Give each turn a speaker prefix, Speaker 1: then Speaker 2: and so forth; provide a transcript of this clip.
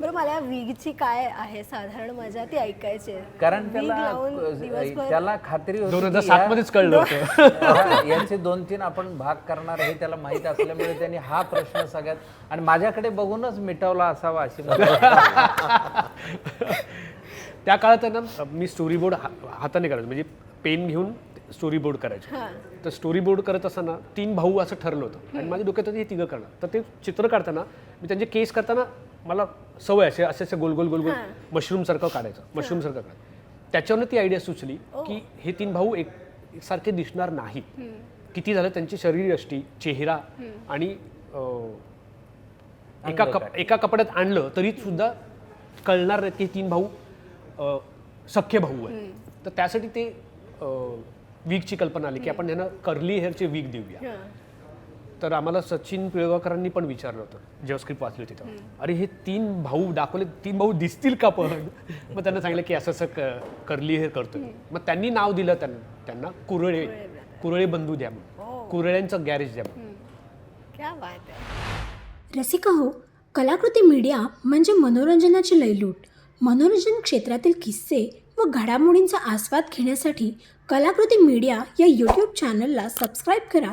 Speaker 1: बरं मला विगची काय आहे? साधारण मजा ती ऐकायची आहे.
Speaker 2: कारण त्याला
Speaker 1: लावून दिवसभर
Speaker 2: त्याला खात्री होती
Speaker 3: दोन हजार
Speaker 2: की
Speaker 3: सात
Speaker 2: या-
Speaker 3: मध्येच कळलं होतं.
Speaker 2: हा, यांचे दोन तीन आपण भाग करणार हे त्याला माहीत असल्यामुळे त्यांनी हा प्रश्न सगळ्यात आणि माझ्याकडे बघूनच मिटवला असावा अशी मला वाटते.
Speaker 3: त्या काळात आहे ना मी स्टोरी बोर्ड हाताने करायचो. म्हणजे पेन घेऊन स्टोरी बोर्ड करायचो.
Speaker 1: हां.
Speaker 3: तर स्टोरी बोर्ड करत असताना तीन भाऊ असं ठरलं होतं. आणि माझ्या डोक्यात होतं हे तिघं करणार. तर ते चित्र काढताना मी त्यांचे केस करताना मला सवय असे असे असे गोल गोल गोल गोल मशरूम सारखं काढायचं मशरूम सारखं काढायचं. त्याच्यावरनं ती आयडिया सुचली की हे तीन भाऊ एक एकसारखे दिसणार नाही. किती झालं? त्यांची शरीरयष्टी चेहरा आणि एका कप एका कपड्यात आणलं तरी सुद्धा कळणार नाही की तीन भाऊ अ, सख्खे भाऊ आहे तर त्यासाठी ते वीकची कल्पना आली की आपण यांना कर्ली हेअरचे वीक देऊया. तर आम्हाला सचिन पिळगावकरांनी पण विचारलं होतं. जेव्हा स्क्रिप्ट वाचली होती तेव्हा. अरे हे तीन भाऊ दाखवले तीन भाऊ दिसतील का पण? मग त्यांना सांगितलं की असं असं कर्ली हेअर करतोय. मग त्यांनी नाव दिलं त्यांना त्यांना कुरळे कुरळे बंधू द्या म्हणून. कुरळ्यांचं गॅरेज द्या म्हणून.
Speaker 1: क्या बात आहे
Speaker 4: रसिका हो कलाकृती मीडिया म्हणजे मनोरंजनाची लयलूट. मनोरंजन क्षेत्रातील किस्से व घडामोडींचा आस्वाद घेण्यासाठी कलाकृती मीडिया या यूट्यूब चॅनलला सबस्क्राईब करा